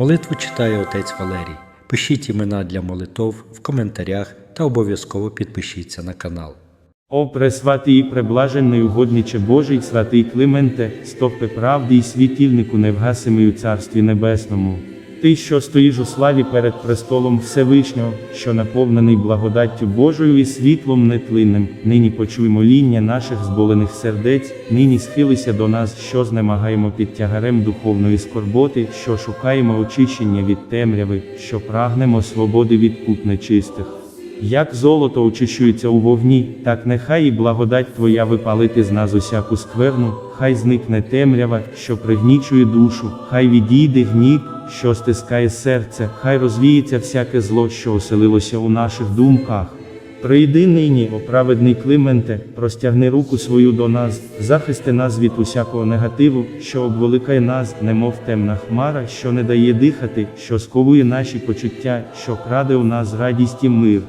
Молитву читає отець Валерій. Пишіть імена для молитов в коментарях та обов'язково підпишіться на канал. О пресвятий і преблажений угодниче Божий, святий Клименте, стовпи правди і світільнику невгасимий у Царстві Небесному. Ти, що стоїш у славі перед престолом Всевишнього, що наповнений благодаттю Божою і світлом нетлинним, нині почуй моління наших зболених сердець, нині схилися до нас, що знемагаємо під тягарем духовної скорботи, що шукаємо очищення від темряви, що прагнемо свободи від пут нечистих. Як золото очищується у вогні, так нехай і благодать Твоя випалити з нас усяку скверну, хай зникне темрява, що пригнічує душу, хай відійде гнів, що стискає серце, хай розвіється всяке зло, що оселилося у наших думках. Прийди нині, о праведний Клименте, простягни руку свою до нас, захисти нас від усякого негативу, що обволикає нас, немов темна хмара, що не дає дихати, що сковує наші почуття, що краде у нас радість і мир.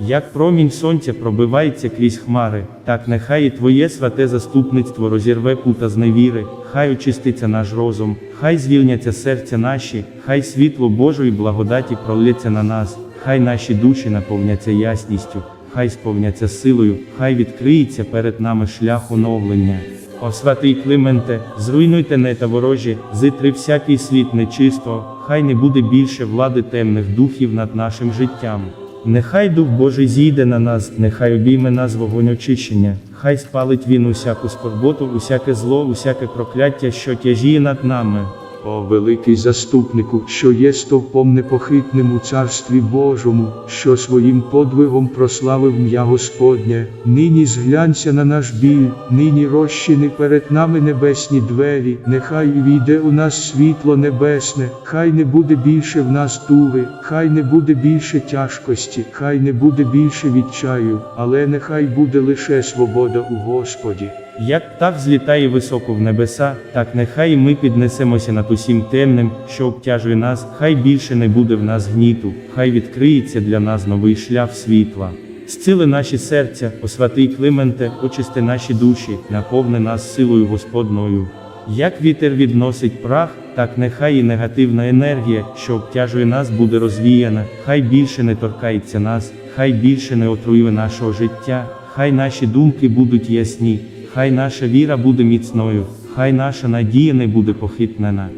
Як промінь сонця пробивається крізь хмари, так нехай і Твоє святе заступництво розірве пута зневіри, хай очиститься наш розум, хай звільняться серця наші, хай світло Божої благодаті пролється на нас, хай наші душі наповняться ясністю, хай сповняться силою, хай відкриється перед нами шлях оновлення. О святий Клименте, зруйнуйте нета ворожі, зитри всякий світ нечистого, хай не буде більше влади темних духів над нашим життям. Нехай Дух Божий зійде на нас, нехай обійме нас вогонь очищення, хай спалить він усяку скорботу, усяке зло, усяке прокляття, що тяжіє над нами. О великий заступнику, що є стовпом непохитним у царстві Божому, що своїм подвигом прославив м'я Господнє, нині зглянься на наш біль, нині розчини перед нами небесні двері, нехай війде у нас світло небесне, хай не буде більше в нас туги, хай не буде більше тяжкості, хай не буде більше відчаю, але нехай буде лише свобода у Господі. Як птах злітає високо в небеса, так нехай ми піднесемося над усім темним, що обтяжує нас, хай більше не буде в нас гніту, хай відкриється для нас новий шлях світла. Зцили наші серця, о святий Клименте, очисти наші душі, наповни нас силою Господною. Як вітер відносить прах, так нехай і негативна енергія, що обтяжує нас, буде розвіяна, хай більше не торкається нас, хай більше не отруює нашого життя, хай наші думки будуть ясні, хай наша віра буде міцною, хай наша надія не буде похитнена.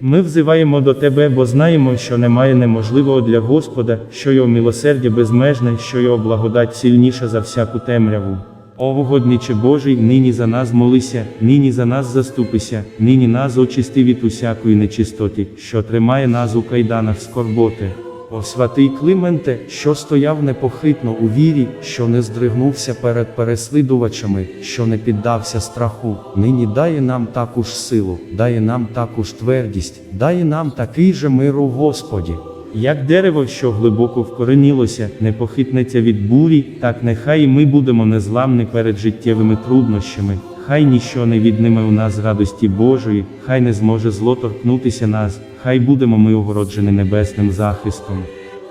Ми взиваємо до Тебе, бо знаємо, що немає неможливого для Господа, що його милосердя безмежне, що його благодать сильніша за всяку темряву. О угодниче Божий, нині за нас молися, нині за нас заступися, нині нас очисти від усякої нечистоти, що тримає нас у кайданах скорботи. О святий Клименте, що стояв непохитно у вірі, що не здригнувся перед переслідувачами, що не піддався страху, нині дає нам таку ж силу, дає нам таку ж твердість, дає нам такий же мир у Господі. Як дерево, що глибоко вкоренілося, не похитнеться від бурі, так нехай і ми будемо незламні перед життєвими труднощами. Хай ніщо не відніме у нас радості Божої, хай не зможе зло торкнутися нас, хай будемо ми огороджені небесним захистом.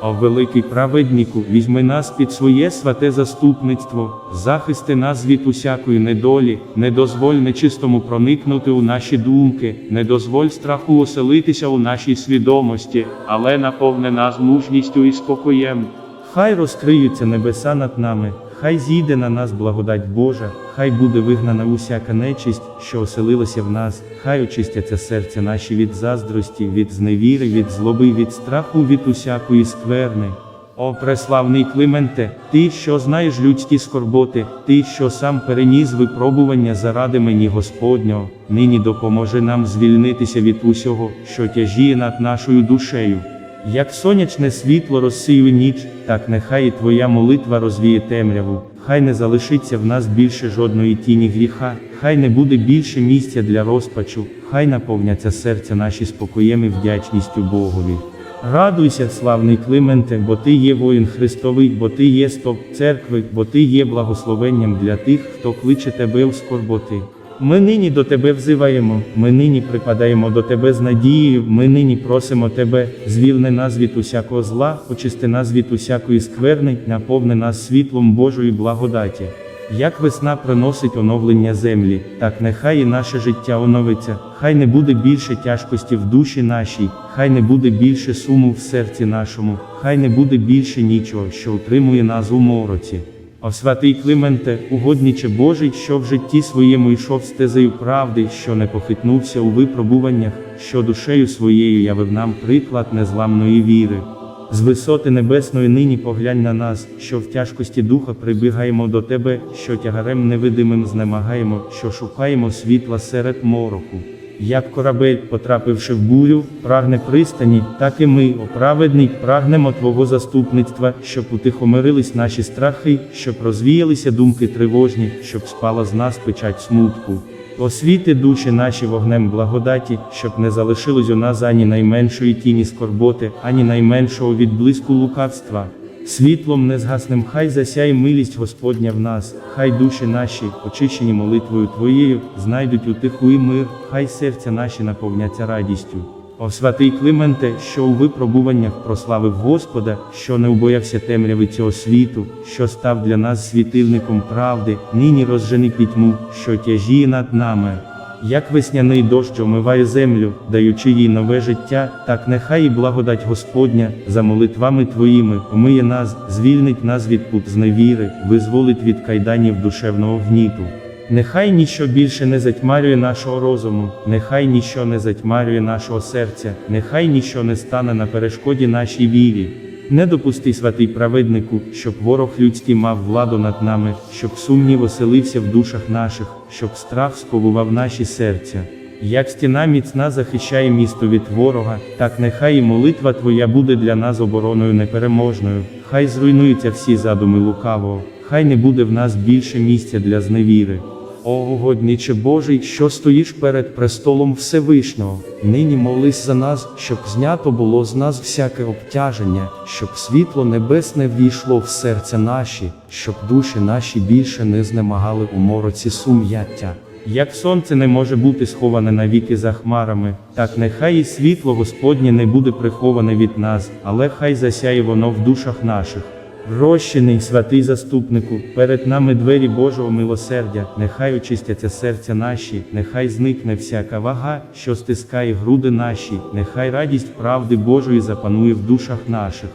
О великий праведнику, візьми нас під своє святе заступництво, захисти нас від усякої недолі, не дозволь нечистому проникнути у наші думки, не дозволь страху оселитися у нашій свідомості, але наповни нас мужністю і спокоєм. Хай розкриються небеса над нами, хай зійде на нас благодать Божа, хай буде вигнана усяка нечисть, що оселилася в нас, хай очистяться серця наші від заздрості, від зневіри, від злоби, від страху, від усякої скверни. О преславний Клименте, ти, що знаєш людські скорботи, ти, що сам переніс випробування заради мені Господнього, нині допоможи нам звільнитися від усього, що тяжіє над нашою душею. Як сонячне світло розсіює ніч, так нехай і твоя молитва розвіє темряву, хай не залишиться в нас більше жодної тіні гріха, хай не буде більше місця для розпачу, хай наповняться серця наші спокоєм і вдячністю Богові. Радуйся, славний Клименте, бо ти є воїн Христовий, бо ти є стоп церкви, бо ти є благословенням для тих, хто кличе тебе у скорботи. Ми нині до тебе взиваємо, ми нині припадаємо до тебе з надією, ми нині просимо тебе, звільни нас від усякого зла, очисти нас від усякої скверни, наповни нас світлом Божої благодаті. Як весна приносить оновлення землі, так нехай і наше життя оновиться, хай не буде більше тяжкості в душі нашій, хай не буде більше суму в серці нашому, хай не буде більше нічого, що утримує нас у мороці. О святий Клименте, угодніче Божий, що в житті своєму йшов стезею правди, що не похитнувся у випробуваннях, що душею своєю явив нам приклад незламної віри. З висоти небесної нині поглянь на нас, що в тяжкості духа прибігаємо до тебе, що тягарем невидимим знемагаємо, що шукаємо світла серед мороку. Як корабель, потрапивши в бурю, прагне пристані, так і ми, о праведний, прагнемо Твого заступництва, щоб утихомирились наші страхи, щоб розвіялися думки тривожні, щоб спала з нас печать смутку. Освіти душі наші вогнем благодаті, щоб не залишилось у нас ані найменшої тіні скорботи, ані найменшого відблиску лукавства. Світлом незгасним хай засяє милість Господня в нас, хай душі наші, очищені молитвою Твоєю, знайдуть утиху і мир, хай серця наші наповняться радістю. О святий Клименте, що у випробуваннях прославив Господа, що не убоявся темряви цього світу, що став для нас світильником правди, нині розжени пітьму, що тяжіє над нами. Як весняний дощ омиває землю, даючи їй нове життя, так нехай і благодать Господня, за молитвами Твоїми, омиє нас, звільнить нас від пут зневіри, визволить від кайданів душевного гніту. Нехай ніщо більше не затьмарює нашого розуму, нехай ніщо не затьмарює нашого серця, нехай ніщо не стане на перешкоді нашій вірі. Не допусти, святий праведнику, щоб ворог людський мав владу над нами, щоб сумнів оселився в душах наших, щоб страх сковував наші серця. Як стіна міцна захищає місто від ворога, так нехай і молитва Твоя буде для нас обороною непереможною, хай зруйнуються всі задуми лукавого, хай не буде в нас більше місця для зневіри. О, угодниче Божий, що стоїш перед престолом Всевишнього, нині молись за нас, щоб знято було з нас всяке обтяження, щоб світло небесне ввійшло в серця наші, щоб душі наші більше не знемагали у мороці сум'яття. Як сонце не може бути сховане навіки за хмарами, так нехай і світло Господнє не буде приховане від нас, але хай засяє воно в душах наших. Розчений святий заступнику, перед нами двері Божого милосердя, нехай очистяться серця наші, нехай зникне всяка вага, що стискає груди наші, нехай радість правди Божої запанує в душах наших.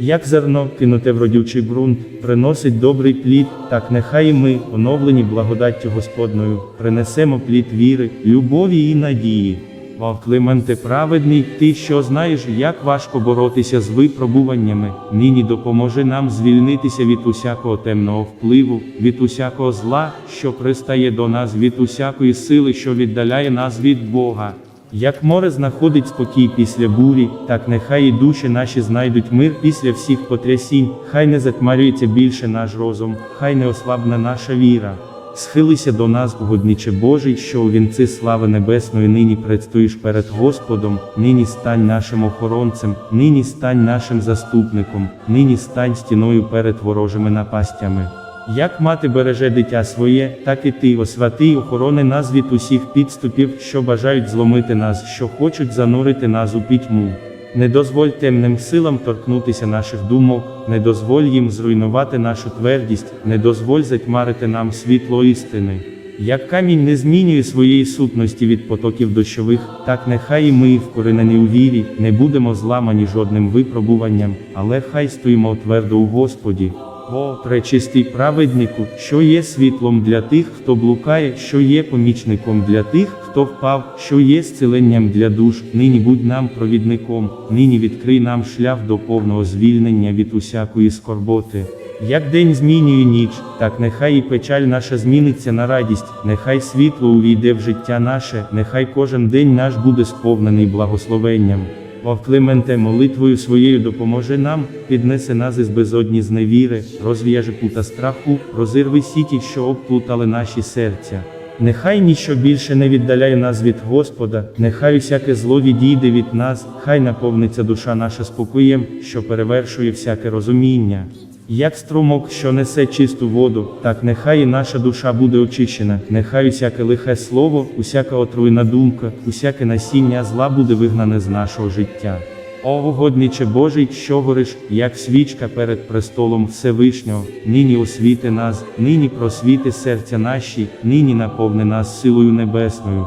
Як зерно, кинуте в родючий ґрунт, приносить добрий плід, так нехай і ми, оновлені благодаттю Господною, принесемо плід віри, любові і надії. О, Клименте праведний, ти що знаєш, як важко боротися з випробуваннями, нині допоможи нам звільнитися від усякого темного впливу, від усякого зла, що пристає до нас, від усякої сили, що віддаляє нас від Бога. Як море знаходить спокій після бурі, так нехай і душі наші знайдуть мир після всіх потрясінь, хай не затьмарюється більше наш розум, хай не ослабне наша віра. Схилися до нас, угодниче Божий, що у вінці слави небесної нині предстоїш перед Господом, нині стань нашим охоронцем, нині стань нашим заступником, нині стань стіною перед ворожими напастями. Як мати береже дитя своє, так і ти, о святий, охорони нас від усіх підступів, що бажають зломити нас, що хочуть занурити нас у пітьму. Не дозволь темним силам торкнутися наших думок, не дозволь їм зруйнувати нашу твердість, не дозволь затьмарити нам світло істини. Як камінь не змінює своєї сутності від потоків дощових, так нехай і ми, вкоренені у вірі, не будемо зламані жодним випробуванням, але хай стоїмо твердо у Господі. О, пречистий праведнику, що є світлом для тих, хто блукає, що є помічником для тих, хто впав, що є зціленням для душ, нині будь нам провідником, нині відкрий нам шлях до повного звільнення від усякої скорботи. Як день змінює ніч, так нехай і печаль наша зміниться на радість, нехай світло увійде в життя наше, нехай кожен день наш буде сповнений благословенням. О Клименте, молитвою своєю допоможе нам, піднесе нас із безодні зневіри, розв'яже пута страху, розірви сіті, що обплутали наші серця. Нехай ніщо більше не віддаляє нас від Господа, нехай усяке зло відійде від нас, хай наповниться душа наша спокоєм, що перевершує всяке розуміння. Як струмок, що несе чисту воду, так нехай і наша душа буде очищена, нехай усяке лихе слово, усяка отруйна думка, усяке насіння зла буде вигнане з нашого життя. О угодниче Божий, що гориш, як свічка перед престолом Всевишнього, нині освіти нас, нині просвіти серця наші, нині наповни нас силою небесною.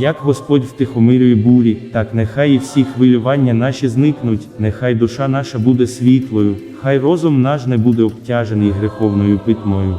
Як Господь втихомирює бурі, так нехай і всі хвилювання наші зникнуть, нехай душа наша буде світлою, хай розум наш не буде обтяжений греховною питмою.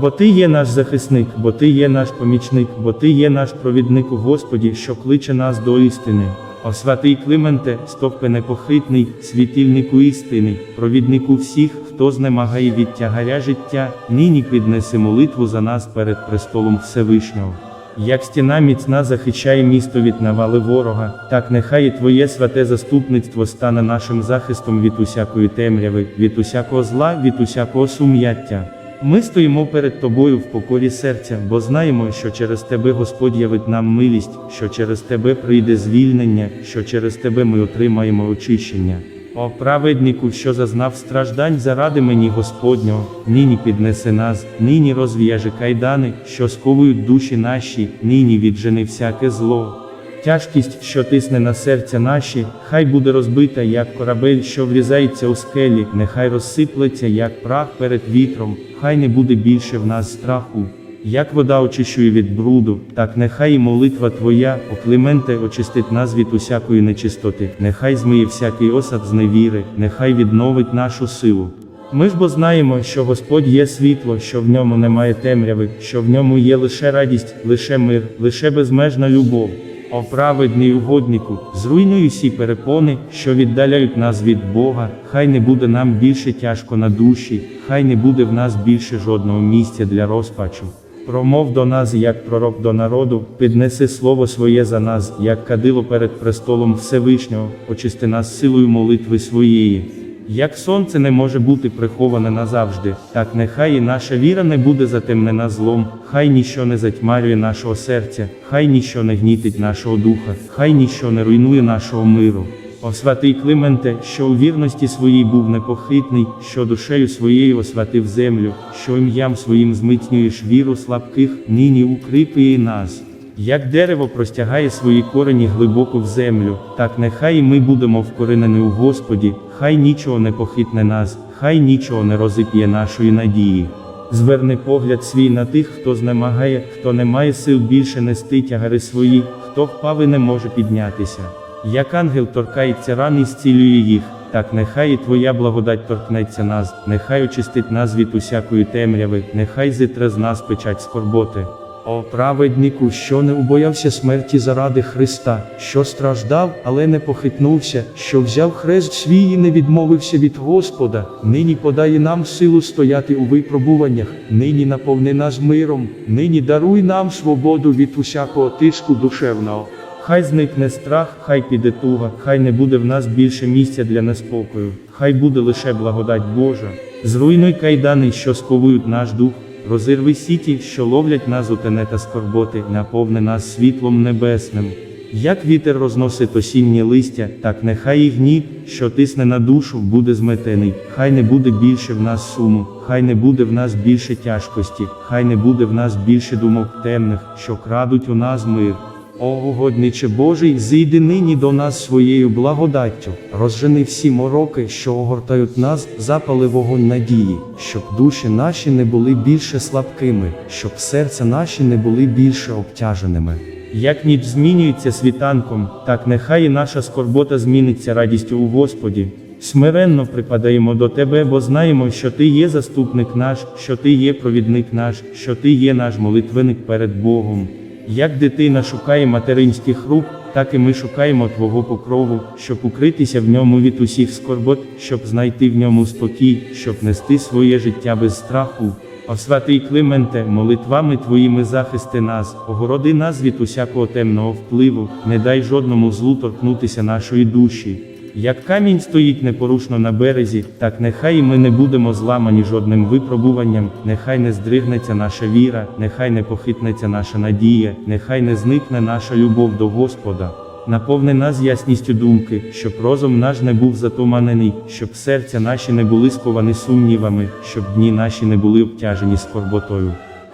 Бо ти є наш захисник, бо ти є наш помічник, бо ти є наш провідник у Господі, що кличе нас до істини. О святий Клименте, стовпе непохитний, світильнику істини, провіднику всіх, хто знемагає від тягаря життя, нині піднеси молитву за нас перед престолом Всевишнього. Як стіна міцна захищає місто від навали ворога, так нехай і Твоє святе заступництво стане нашим захистом від усякої темряви, від усякого зла, від усякого сум'яття. Ми стоїмо перед Тобою в покорі серця, бо знаємо, що через Тебе Господь явить нам милість, що через Тебе прийде звільнення, що через Тебе ми отримаємо очищення. О праведнику, що зазнав страждань заради мені Господнього, нині піднеси нас, нині розв'яжи кайдани, що сковують душі наші, нині віджени всяке зло. Тяжкість, що тисне на серця наші, хай буде розбита, як корабель, що врізається у скелі, нехай розсиплеться, як прах перед вітром, хай не буде більше в нас страху. Як вода очищує від бруду, так нехай і молитва Твоя, о Клименте, очистить нас від усякої нечистоти, нехай змиє всякий осад з невіри, нехай відновить нашу силу. Ми ж бо знаємо, що Господь є світло, що в ньому немає темряви, що в ньому є лише радість, лише мир, лише безмежна любов. О праведний угоднику, зруйнуй усі перепони, що віддаляють нас від Бога, хай не буде нам більше тяжко на душі, хай не буде в нас більше жодного місця для розпачу. Промов до нас, як пророк до народу, піднеси слово своє за нас, як кадило перед престолом Всевишнього, очисти нас силою молитви своєї. Як сонце не може бути приховане назавжди, так нехай і наша віра не буде затемнена злом, хай ніщо не затьмарює нашого серця, хай ніщо не гнітить нашого духа, хай ніщо не руйнує нашого миру. О святий Клименте, що у вірності своїй був непохитний, що душею своєю освятив землю, що ім'ям своїм змицнюєш віру слабких, нині укріпи нас. Як дерево простягає свої корені глибоко в землю, так нехай і ми будемо вкоренені у Господі, хай нічого не похитне нас, хай нічого не розип'є нашої надії. Зверни погляд свій на тих, хто знемагає, хто не має сил більше нести тягари свої, хто впав і не може піднятися. Як ангел торкається ран і зцілює їх, так нехай і Твоя благодать торкнеться нас, нехай очистить нас від усякої темряви, нехай зітре з нас печать скорботи. О праведнику, що не убоявся смерті заради Христа, що страждав, але не похитнувся, що взяв хрест свій і не відмовився від Господа, нині подає нам силу стояти у випробуваннях, нині наповни нас миром, нині даруй нам свободу від усякого тиску душевного. Хай зникне страх, хай піде туга, хай не буде в нас більше місця для неспокою, хай буде лише благодать Божа. Зруйнуй кайдани, що сковують наш дух, розірви сіті, що ловлять нас у тене та скорботи, наповни нас світлом небесним. Як вітер розносить осіннє листя, так нехай і гнів, що тисне на душу, буде зметений, хай не буде більше в нас суму, хай не буде в нас більше тяжкості, хай не буде в нас більше думок темних, що крадуть у нас мир. О угодниче Божий, зійди нині до нас своєю благодаттю, розжени всі мороки, що огортають нас, запали вогонь надії, щоб душі наші не були більше слабкими, щоб серця наші не були більше обтяженими. Як ніч змінюється світанком, так нехай і наша скорбота зміниться радістю у Господі. Смиренно припадаємо до Тебе, бо знаємо, що Ти є заступник наш, що Ти є провідник наш, що Ти є наш молитвеник перед Богом. Як дитина шукає материнських рук, так і ми шукаємо Твого покрову, щоб укритися в ньому від усіх скорбот, щоб знайти в ньому спокій, щоб нести своє життя без страху. О святий Клименте, молитвами Твоїми захисти нас, огороди нас від усякого темного впливу, не дай жодному злу торкнутися нашої душі. Як камінь стоїть непорушно на березі, так нехай і ми не будемо зламані жодним випробуванням, нехай не здригнеться наша віра, нехай не похитнеться наша надія, нехай не зникне наша любов до Господа. Наповни нас ясністю думки, щоб розум наш не був затуманений, щоб серця наші не були сковані сумнівами, щоб дні наші не були обтяжені скорботою.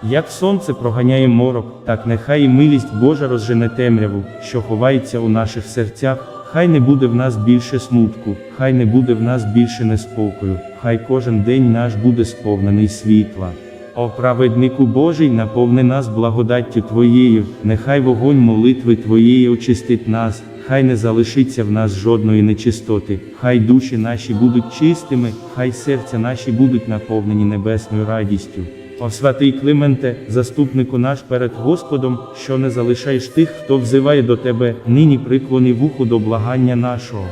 Як сонце проганяє морок, так нехай і милість Божа розжене темряву, що ховається у наших серцях, хай не буде в нас більше смутку, хай не буде в нас більше неспокою, хай кожен день наш буде сповнений світла. О праведнику Божий, наповни нас благодаттю Твоєю, нехай вогонь молитви Твоєї очистить нас, хай не залишиться в нас жодної нечистоти, хай душі наші будуть чистими, хай серця наші будуть наповнені небесною радістю. О святий Клименте, заступнику наш перед Господом, що не залишаєш тих, хто взиває до Тебе, нині приклони вуху до благання нашого.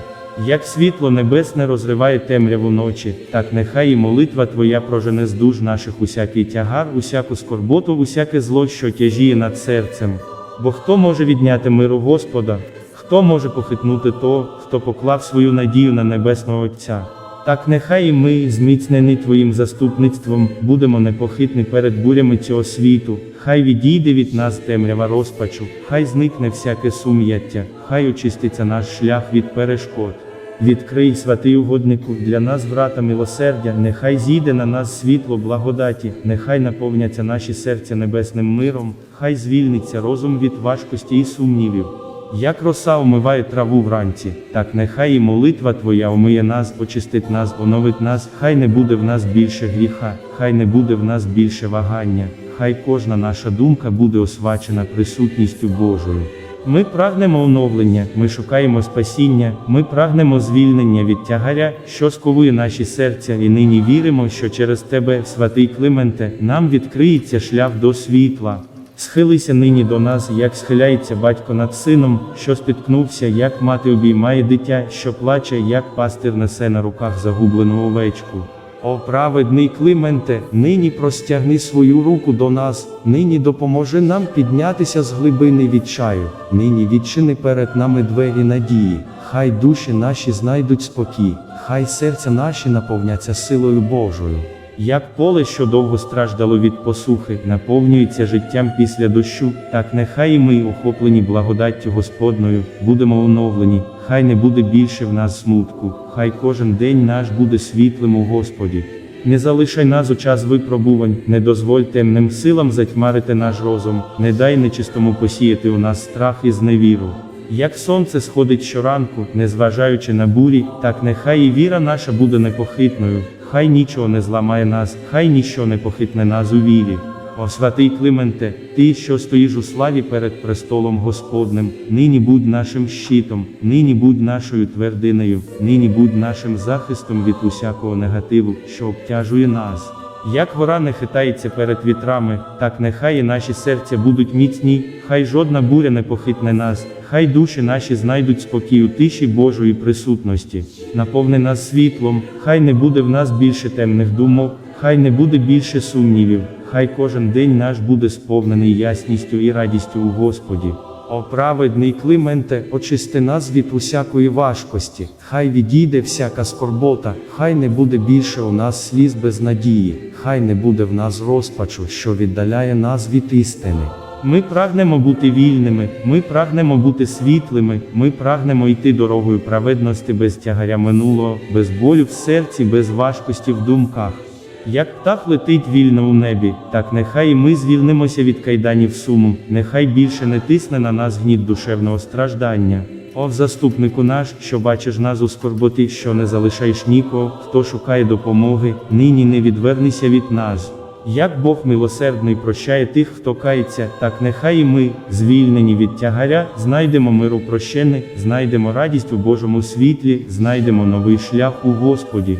Як світло небесне розриває темряву ночі, так нехай і молитва Твоя прожене з душ наших усякий тягар, усяку скорботу, усяке зло, що тяжіє над серцем. Бо хто може відняти миру Господа? Хто може похитнути того, хто поклав свою надію на Небесного Отця? Так нехай і ми, зміцнені Твоїм заступництвом, будемо непохитні перед бурями цього світу, хай відійде від нас темрява розпачу, хай зникне всяке сум'яття, хай очиститься наш шлях від перешкод. Відкрий, святий угоднику, для нас брата милосердя, нехай зійде на нас світло благодаті, нехай наповняться наші серця небесним миром, хай звільниться розум від важкості і сумнівів. Як роса омиває траву вранці, так нехай і молитва Твоя омиє нас, очистить нас, оновить нас, хай не буде в нас більше гріха, хай не буде в нас більше вагання, хай кожна наша думка буде освачена присутністю Божою. Ми прагнемо оновлення, ми шукаємо спасіння, ми прагнемо звільнення від тягаря, що сковує наші серця, і нині віримо, що через Тебе, святий Клименте, нам відкриється шлях до світла. Схилися нині до нас, як схиляється батько над сином, що спіткнувся, як мати обіймає дитя, що плаче, як пастир несе на руках загублену овечку. О праведний Клименте, нині простягни свою руку до нас, нині допоможи нам піднятися з глибини відчаю, нині відчини перед нами двері надії, хай душі наші знайдуть спокій, хай серця наші наповняться силою Божою. Як поле, що довго страждало від посухи, наповнюється життям після дощу, так нехай і ми, охоплені благодаттю Господною, будемо оновлені, хай не буде більше в нас смутку, хай кожен день наш буде світлим у Господі. Не залишай нас у час випробувань, не дозволь темним силам затьмарити наш розум, не дай нечистому посіяти у нас страх і зневіру. Як сонце сходить щоранку, незважаючи на бурі, так нехай і віра наша буде непохитною, хай нічого не зламає нас, хай ніщо не похитне нас у вірі. О святий Клименте, ти, що стоїш у славі перед престолом Господним, нині будь нашим щитом, нині будь нашою твердинею, нині будь нашим захистом від усякого негативу, що обтяжує нас. Як гора не хитається перед вітрами, так нехай і наші серця будуть міцні, хай жодна буря не похитне нас, хай душі наші знайдуть спокій у тиші Божої присутності. Наповни нас світлом, хай не буде в нас більше темних думок, хай не буде більше сумнівів, хай кожен день наш буде сповнений ясністю і радістю у Господі. О праведний Клименте, очисти нас від усякої важкості, хай відійде всяка скорбота, хай не буде більше у нас сліз без надії, хай не буде в нас розпачу, що віддаляє нас від істини. Ми прагнемо бути вільними, ми прагнемо бути світлими, ми прагнемо йти дорогою праведності без тягаря минулого, без болю в серці, без важкості в думках. Як птах летить вільно у небі, так нехай і ми звільнимося від кайданів суму, нехай більше не тисне на нас гніт душевного страждання. О, заступнику наш, що бачиш нас у скорботі, що не залишаєш нікого, хто шукає допомоги, нині не відвернися від нас. Як Бог милосердний прощає тих, хто кається, так нехай і ми, звільнені від тягаря, знайдемо миру прощене, знайдемо радість у Божому світлі, знайдемо новий шлях у Господі.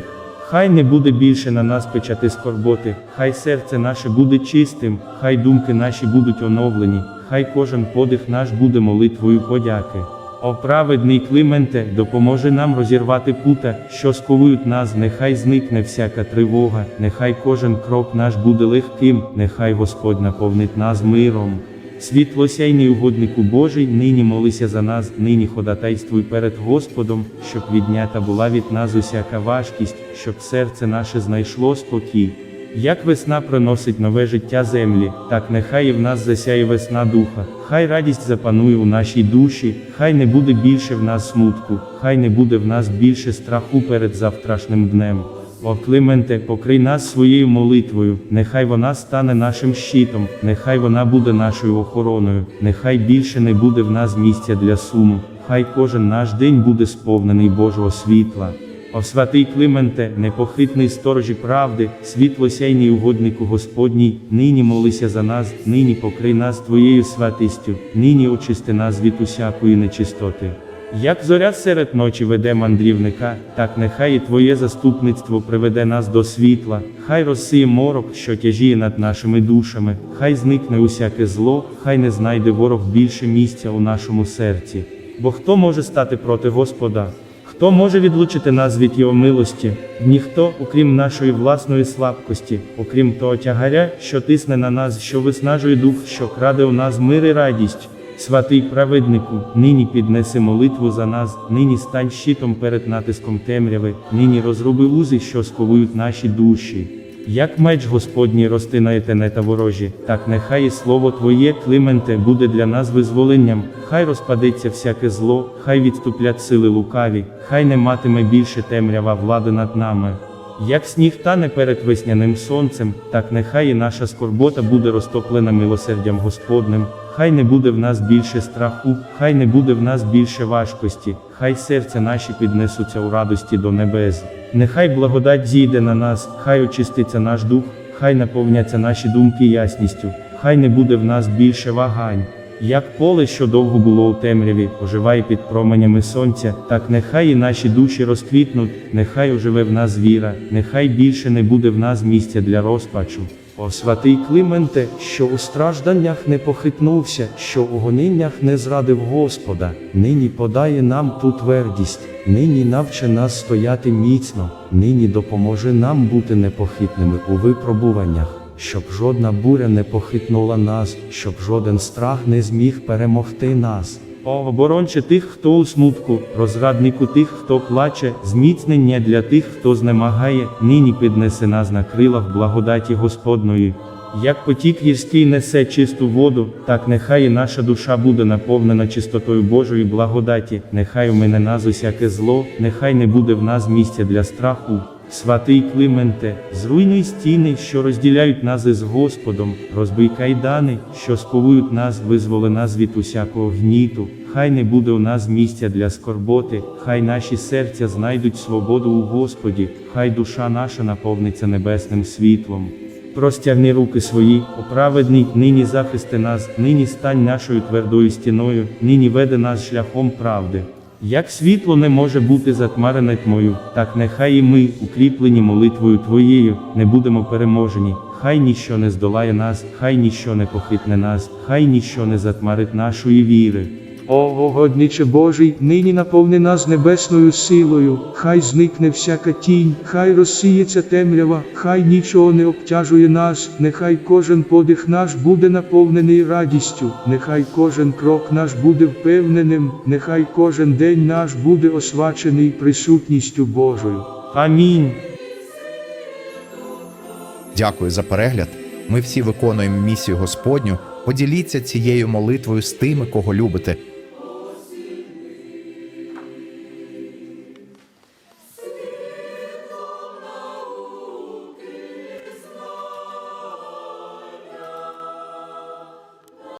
Хай не буде більше на нас печати скорботи, хай серце наше буде чистим, хай думки наші будуть оновлені, хай кожен подих наш буде молитвою подяки. О праведний Клименте, допоможи нам розірвати пута, що сковують нас, нехай зникне всяка тривога, нехай кожен крок наш буде легким, нехай Господь наповнить нас миром. Світлосяйний угоднику Божий, нині молися за нас, нині ходатайствуй перед Господом, щоб віднята була від нас усяка важкість, щоб серце наше знайшло спокій. Як весна приносить нове життя землі, так нехай і в нас засяє весна духа, хай радість запанує у нашій душі, хай не буде більше в нас смутку, хай не буде в нас більше страху перед завтрашнім днем. О Клименте, покрий нас своєю молитвою, нехай вона стане нашим щитом, нехай вона буде нашою охороною, нехай більше не буде в нас місця для суму, хай кожен наш день буде сповнений Божого світла. О святий Клименте, непохитний сторожі правди, світлосяйний угоднику Господній, нині молися за нас, нині покрий нас Твоєю святістю, нині очисти нас від усякої нечистоти. Як зоря серед ночі веде мандрівника, так нехай і Твоє заступництво приведе нас до світла, хай розсіє морок, що тяжіє над нашими душами, хай зникне усяке зло, хай не знайде ворог більше місця у нашому серці. Бо хто може стати проти Господа? Хто може відлучити нас від Його милості? Ніхто, окрім нашої власної слабкості, окрім того тягаря, що тисне на нас, що виснажує дух, що краде у нас мир і радість. Святий праведнику, нині піднеси молитву за нас, нині стань щитом перед натиском темряви, нині розруби узи, що сковують наші душі. Як меч Господній ростинає тенета ворожі, так нехай і слово Твоє, Клименте, буде для нас визволенням, хай розпадеться всяке зло, хай відступлять сили лукаві, хай не матиме більше темрява влади над нами. Як сніг тане перед весняним сонцем, так нехай і наша скорбота буде розтоплена милосердям Господним, хай не буде в нас більше страху, хай не буде в нас більше важкості, хай серця наші піднесуться у радості до небес. Нехай благодать зійде на нас, хай очиститься наш дух, хай наповняться наші думки ясністю, хай не буде в нас більше вагань. Як поле, що довго було у темряві, оживає під променями сонця, так нехай і наші душі розквітнуть, нехай оживе в нас віра, нехай більше не буде в нас місця для розпачу. О святий Клименте, що у стражданнях не похитнувся, що у гоніннях не зрадив Господа, нині подає нам ту твердість, нині навчи нас стояти міцно, нині допоможе нам бути непохитними у випробуваннях щоб жодна буря не похитнула нас, щоб жоден страх не зміг перемогти нас. О, оборонче тих, хто у смутку, розраднику тих, хто плаче, зміцнення для тих, хто знемагає, нині піднеси нас на крилах благодаті Господної. Як потік гірський несе чисту воду, так нехай і наша душа буде наповнена чистотою Божої благодаті, нехай умине нас усяке зло, нехай не буде в нас місця для страху. Святий Клименте, зруйнуй стіни, що розділяють нас із Господом, розбий кайдани, що сковують нас, визволи нас від усякого гніту. Хай не буде у нас місця для скорботи, хай наші серця знайдуть свободу у Господі, хай душа наша наповниться небесним світлом. Простягни руки свої, о нині захисти нас, нині стань нашою твердою стіною, нині веде нас шляхом правди. Як світло не може бути затмарене тьмою, так нехай і ми, укріплені молитвою Твоєю, не будемо переможені, хай ніщо не здолає нас, хай ніщо не похитне нас, хай ніщо не затмарить нашої віри. О, вогодниче Божий, нині наповни нас небесною силою, хай зникне всяка тінь, хай розсіється темрява, хай нічого не обтяжує нас, нехай кожен подих наш буде наповнений радістю, нехай кожен крок наш буде впевненим, нехай кожен день наш буде освачений присутністю Божою. Амінь. Дякую за перегляд. Ми всі виконуємо місію Господню. Поділіться цією молитвою з тими, кого любите,